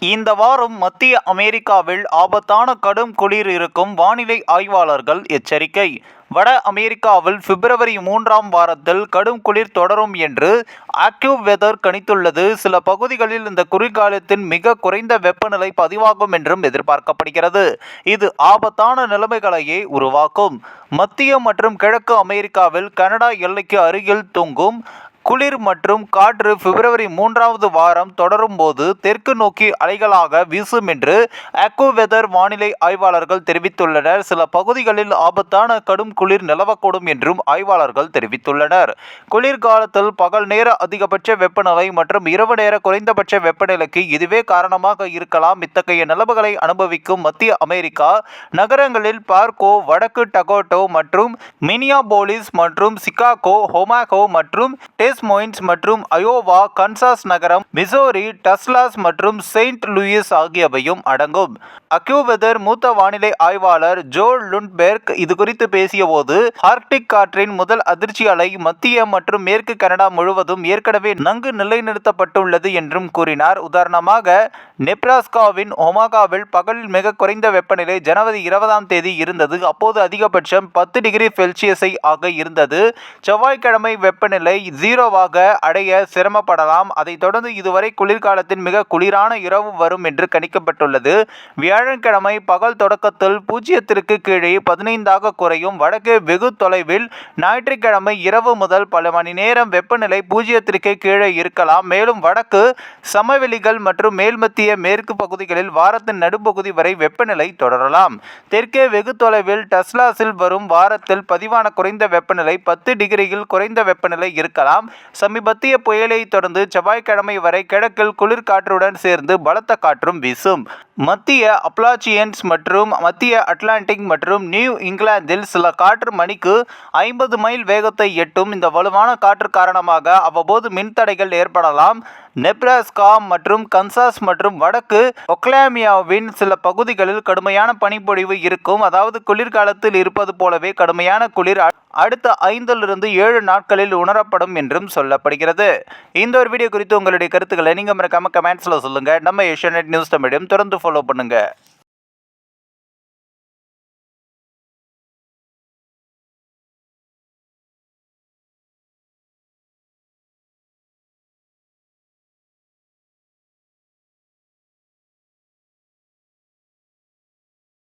இந்த வாரம் மத்திய அமெரிக்காவில் ஆபத்தான கடும் குளிர் இருக்கும் வானிலை ஆய்வாளர்கள் எச்சரிக்கை. வட அமெரிக்காவில் பிப்ரவரி மூன்றாம் வாரத்தில் கடும் குளிர் தொடரும் என்று ஆக்யூ வெதர் கணித்துள்ளது. சில பகுதிகளில் இந்த குளிர்காலத்தின் மிக குறைந்த வெப்பநிலை பதிவாகும் என்றும் எதிர்பார்க்கப்படுகிறது. இது ஆபத்தான நிலைமைகளையே உருவாக்கும். மத்திய மற்றும் கிழக்கு அமெரிக்காவில் கனடா எல்லைக்கு அருகில் தொங்கும் குளிர் மற்றும் காற்று பிப்ரவரி மூன்றாவது வாரம் தொடரும் போது தெற்கு நோக்கி அலைகளாக வீசும் என்று வெதர் வானிலை ஆய்வாளர்கள் தெரிவித்துள்ளனர். சில பகுதிகளில் ஆபத்தான கடும் குளிர் நிலவக்கூடும் என்றும் ஆய்வாளர்கள் தெரிவித்துள்ளனர். குளிர்காலத்தில் பகல் நேர அதிகபட்ச வெப்பநிலை மற்றும் இரவு நேர குறைந்தபட்ச வெப்பநிலைக்கு இதுவே காரணமாக இருக்கலாம். இத்தகைய நிலவுகளை அனுபவிக்கும் மத்திய அமெரிக்கா நகரங்களில் பார்க்கோ வடக்கு டகோட்டோ மற்றும் மினியாபோலிஸ் மற்றும் சிகாகோ ஹொமாகோ மற்றும் டெஸ் மொயின்ஸ் மற்றும் அயோவா கன்சாஸ் நகரம் மிசோரி டஸ்லாஸ் மற்றும் செயின்ட் லூயிஸ் ஆகியவையும் அடங்கும். அக்யூவெதர் மூத்த வானிலை ஆய்வாளர் ஜோ லுண்ட்பெர்க் இது குறித்து பேசியபோது ஆர்க்டிக் காற்றின் முதல் அதிர்ச்சி அலை மத்திய மற்றும் மேற்கு கனடா முழுவதும் ஏற்கனவே நன்கு நிலைநிறுத்தப்பட்டுள்ளது என்றும் கூறினார். உதாரணமாக நெப்ராஸ்காவின் ஒமாகாவில் பகலில் மிக குறைந்த வெப்பநிலை ஜனவரி இருபதாம் தேதி இருந்தது. அப்போது அதிகபட்சம் பத்து டிகிரி செல்சியஸை ஆக இருந்தது. செவ்வாய்க்கிழமை வெப்பநிலை ஜீரோ ஜீரோவாக அடைய சிரமப்படலாம். அதைத் தொடர்ந்து இதுவரை குளிர்காலத்தின் மிக குளிரான இரவு வரும் என்று கணிக்கப்பட்டுள்ளது. வியாழக்கிழமை பகல் தொடக்கத்தில் பூஜ்ஜியத்திற்கு கீழே பதினைந்தாக குறையும். வடக்கு வெகு தொலைவில் ஞாயிற்றுக்கிழமை இரவு முதல் பல மணி நேரம் வெப்பநிலை பூஜ்ஜியத்திற்கு கீழே இருக்கலாம். மேலும் வடக்கு சமவெளிகள் மற்றும் மேல்மத்திய மேற்கு பகுதிகளில் வாரத்தின் நடுப்பகுதி வரை வெப்பநிலை தொடரலாம். தெற்கே வெகு தொலைவில் டஸ்லாஸில் வரும் வாரத்தில் பதிவான குறைந்த வெப்பநிலை பத்து டிகிரியில் குறைந்த வெப்பநிலை இருக்கலாம். சமீபத்திய புயலை தொடர்ந்து செவ்வாய்க்கிழமை வரை கிழக்கில் குளிர்காற்றுடன் சேர்ந்து பலத்த காற்றும் வீசும். மத்திய அப்ளாச்சியன்ஸ் மற்றும் மத்திய அட்லாண்டிக் மற்றும் நியூ இங்கிலாந்தில் சில காற்று மணிக்கு ஐம்பது மைல் வேகத்தை எட்டும் இந்த வலுவான காற்று காரணமாக அவ்வப்போது மின்தடைகள் ஏற்படலாம். நெப்ராஸ்கா மற்றும் கன்சாஸ் மற்றும் வடக்கு ஒக்லாமியாவின் சில பகுதிகளில் கடுமையான பனிப்பொழிவு இருக்கும். அதாவது குளிர்காலத்தில் இருப்பது போலவே கடுமையான குளிர் அடுத்த ஐந்திலிருந்து ஏழு நாட்களில் உணரப்படும் என்றும் சொல்லப்படுகிறது. இந்த ஒரு வீடியோ குறித்து உங்களுடைய கருத்துக்களை நீங்கள் மறக்காமல் கமெண்ட்ஸில் சொல்லுங்கள் நம்ம ஏஷியா நியூஸ் தமிழையும் தொடர்ந்து ஃபாலோ பண்ணுங்கள்